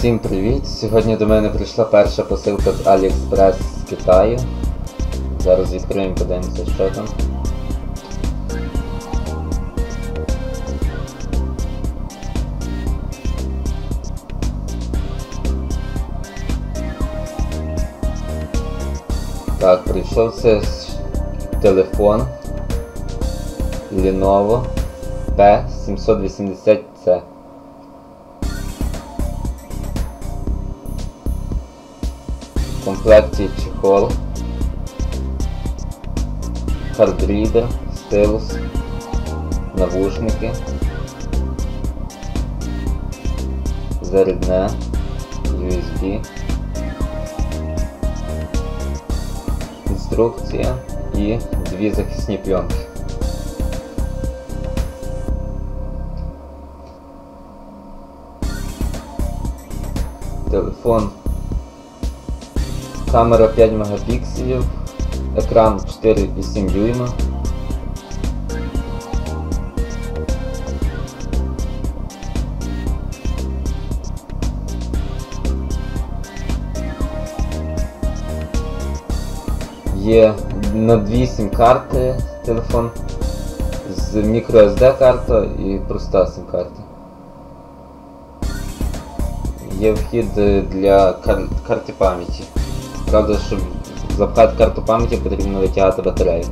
Всім привіт! Сьогодні до мене прийшла перша посилка з AliExpress з Китаю. Зараз відкриємо, подивимося, що там. Так, прийшов це телефон Lenovo P780C. Комплекті чехол, хардрідер, стилус, навушники, зарядне, USB, інструкція і дві захисні пленки. Телефон Камера 5 мегапікселів, екран 4,7 дюйма. Є на 2 сім-карти телефон з microSD карта і проста сим-карта. Є вхід для кар карти пам'яті. Правда, щоб запхати карту пам'яті, потрібно витягати батарею.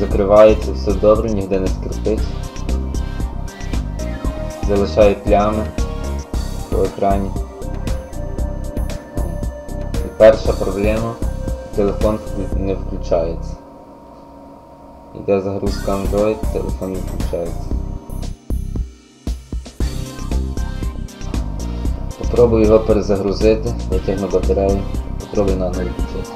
Закривається все добре, ніде не скрипить. Залишає плями по екрані. І перша проблема телефон не включається. Йде загрузка Android, телефон не включається. Попробую його перезагрузити, витягну батарею, попробую на нуль включити.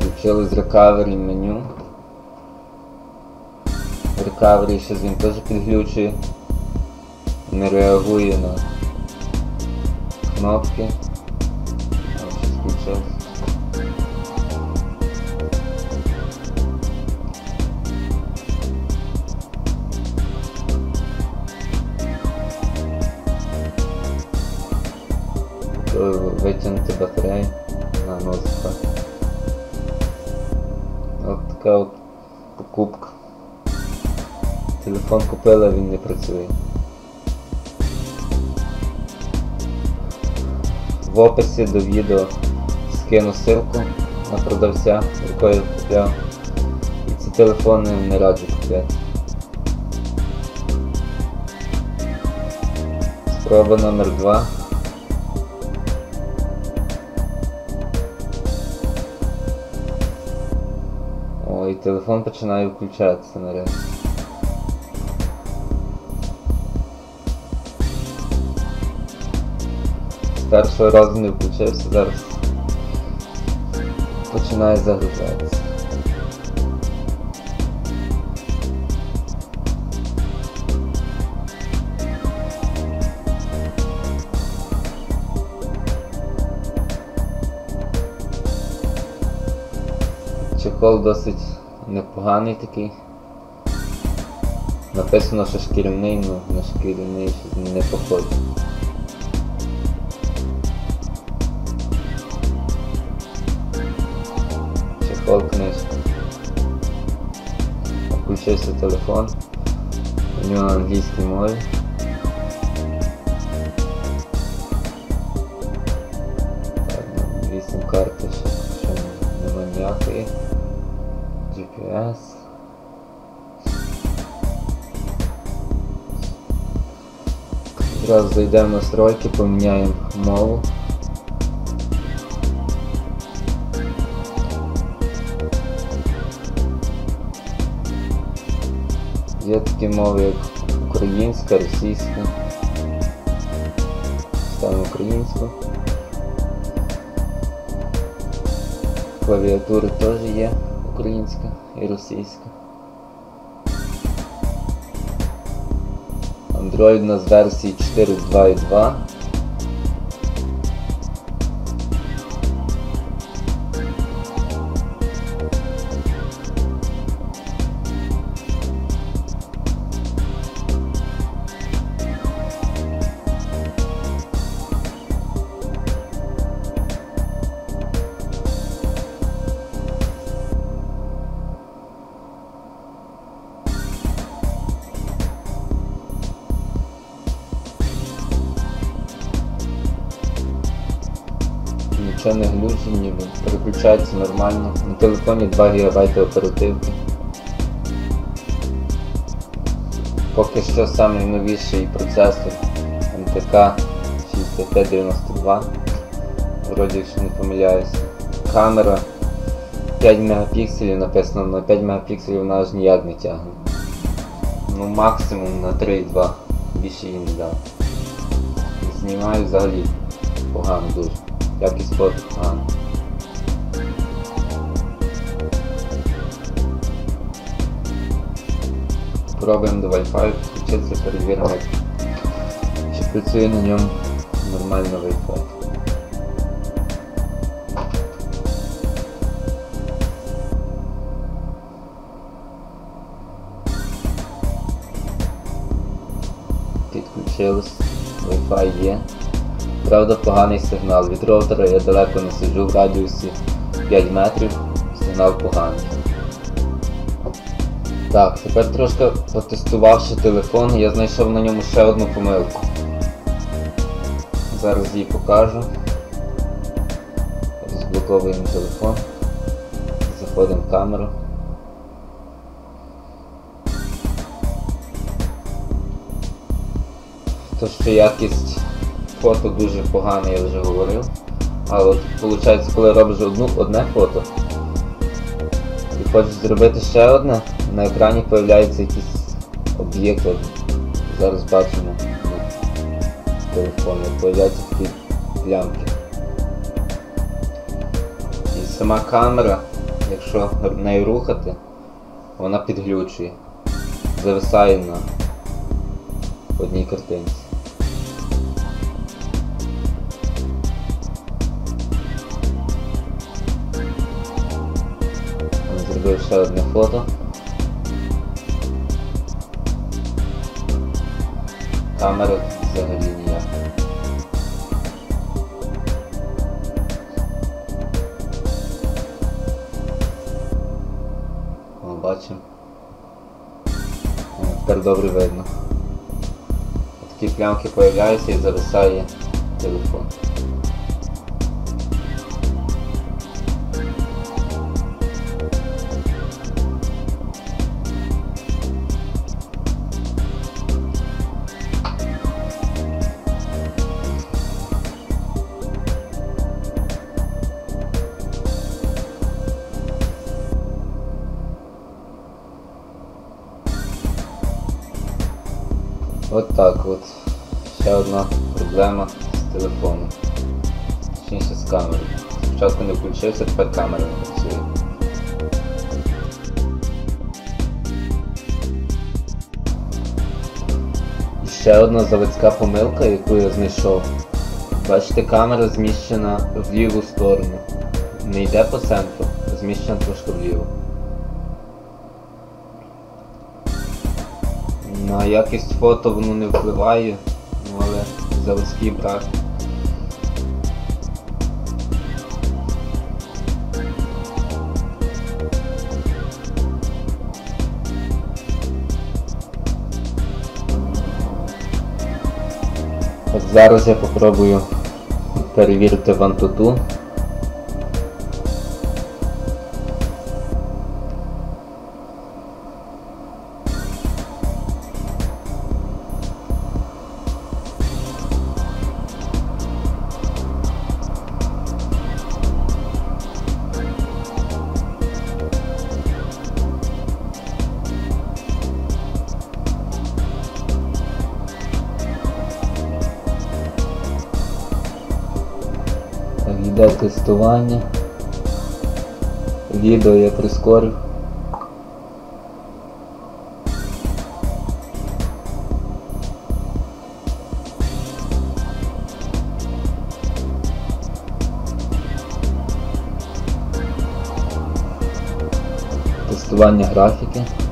Включили з рекавері меню. Рекавері щось він теж підглючує, не реагує на малки. Аз ще изключа. вечените батареи на нозата. От така от покупка. Телефон купела ви не працює. В описі до відео скину ссылку на продавця, купляв. І ці телефони не раджу купляти. Спроба номер 2 Ой, телефон починає включатися нарешті. Першого разу не включився, зараз починає загружатися. Чехол досить непоганий такий. Написано, що шкіряний, але на шкіряний не походить. Чехол книжка. Включився телефон. У нього на англійській мові. Так, Вісім карти, ще, ще нема ніякої. GPS. Зразу зайдемо в настройки, поміняємо мову. Є такі мови, як українська, російська. Ставимо українську. Клавіатури теж є українська і російська. Android у нас версії 4.2.2. переключається нормально. На телефоні 2 ГБ оперативки. Поки що найновіший процесор МТК 6592. Вроді, якщо не помиляюся. Камера 5 мегапікселів, написано на 5 мегапікселів вона аж ніяк не тягне. Ну максимум на 3,2. Більше її не дав. Знімаю взагалі погано дуже. Якість фото погано. Пробуємо до Wi-Fi підключитися, перевіримо, чи працює на ньому нормально Wi-Fi. Підключилось, Wi-Fi є. Правда, поганий сигнал. Від роутера я далеко не сиджу в радіусі 5 метрів, сигнал поганий. Так, тепер трошки потестувавши телефон, я знайшов на ньому ще одну помилку. Зараз її покажу. Розблоковуємо телефон. Заходимо в камеру. То, що якість фото дуже погана, я вже говорив. Але от виходить, коли робиш одну, одне фото і хочеш зробити ще одне, на екрані з'являється якийсь об'єкт. Зараз бачимо на телефоні, з'являються такі плямки. І сама камера, якщо нею рухати, вона підглючує, зависає на одній картинці. Зробив ще одне фото. Камера взагалі ніяк. О, бачимо. Тепер добре видно. Такі плямки появляються і зависає телефон. От так от. Ще одна проблема з телефоном. Точніше з камерою. Спочатку не включився, тепер камера не працює. Ще одна заводська помилка, яку я знайшов. Бачите, камера зміщена в ліву сторону. Не йде по центру, зміщена трошки вліво. На якість фото воно не впливає, ну, але заводський брак. Зараз я попробую перевірити вантуту. йде тестування. Відео я прискорив. Тестування графіки.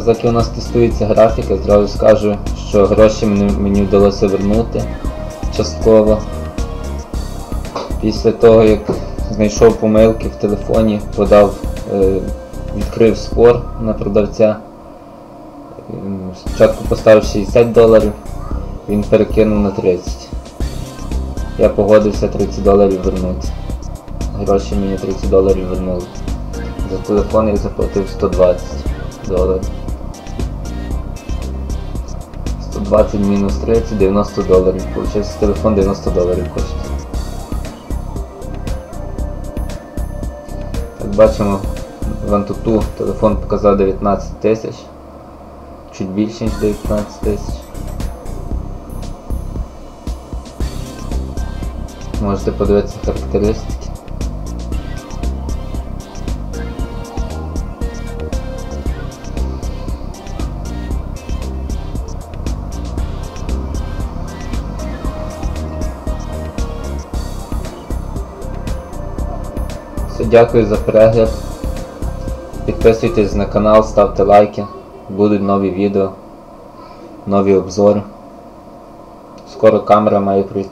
Заки у нас тестується графіка, зразу скажу, що гроші мені, мені вдалося вернути частково. Після того, як знайшов помилки в телефоні, подав, е, відкрив спор на продавця. Ем, Спочатку поставив 60 доларів, він перекинув на 30. Я погодився 30 доларів вернути. Гроші мені 30 доларів вернули. За телефон я заплатив 120 доларів. 120 мінус 30, 90 доларів. Получається телефон 90 доларів коштує. Як бачимо, в Antutu телефон показав 19 тисяч. Чуть більше, ніж 19 тисяч. Можете подивитися характеристики. Дякую за перегляд. Підписуйтесь на канал, ставте лайки. Будуть нові відео, нові обзори. Скоро камера має прийти.